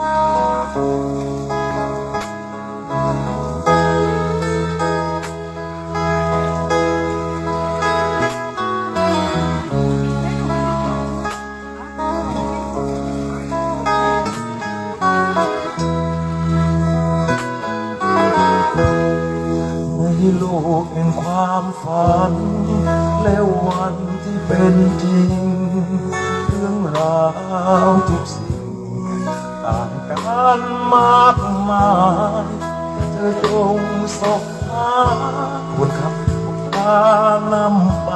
ในโลกแห่งความฝัน แล้ววันที่เป็นจริง เรื่องราวทุกสิ่ง กันมากมายเธอจงสบหาคนคำพานำไป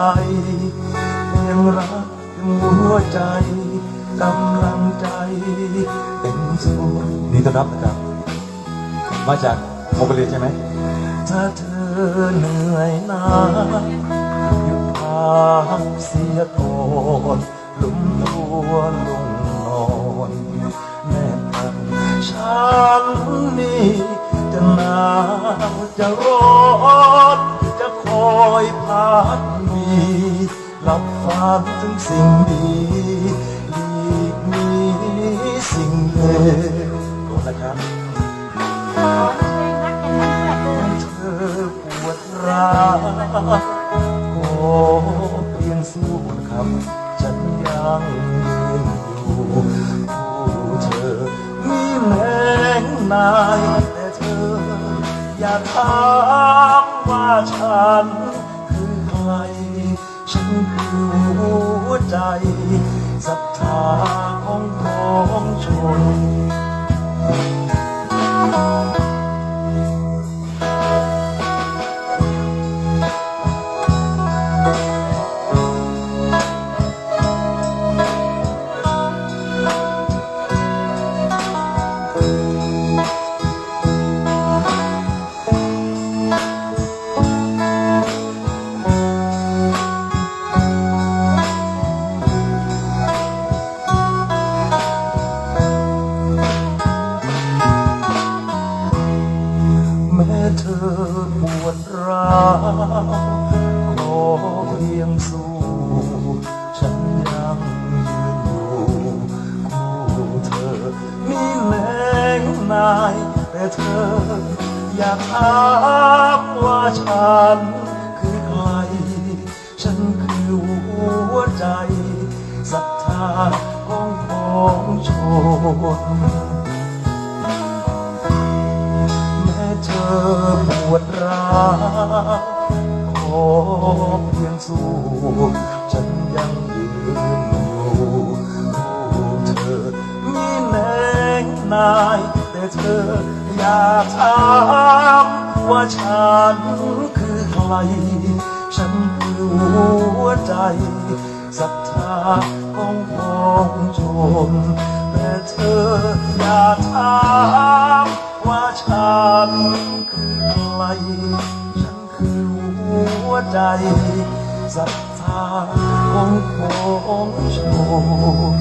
ยังรักยังหัวใจกำลังใจเป็นสุขนี่ต้อนรับนะครับ มาจากโมเบลีใช่ไหมถ้าเธอเหนื่อยนาหยุดพักเสียก่อนลุมตัวลงนอนแม่พัน ฉันนี่จะหนาวจะร้อนจะคอยพัดมีหลับฝันถึงสิ่งดีหลีกหนีสิ่งเลวโทษนะครับให้เธอปวดร้าวขอเพียงสู้คำฉันยังยืนอยู่ นายแต่เธอ อย่าถามว่าฉันคือใคร ฉันคือหัวใจศรัทธาของของชน เธอปวดร้าวขอเพียงสู้ ฉันยังยืนอยู่คู่เธอมีแรงนาย แต่เธอ อยากถามว่าฉันคือใคร ฉันคือหัวใจศรัทธาของของชน อเพียงสู้ฉันยังยืนอยู่เธอมีแรงนาย แต่เธออยากถามว่าฉันคือใคร ฉันคือหัวใจศรัทธาของของชนแต่เธออยากถามว่าฉันคือใคร วใจศรัทธาของของชน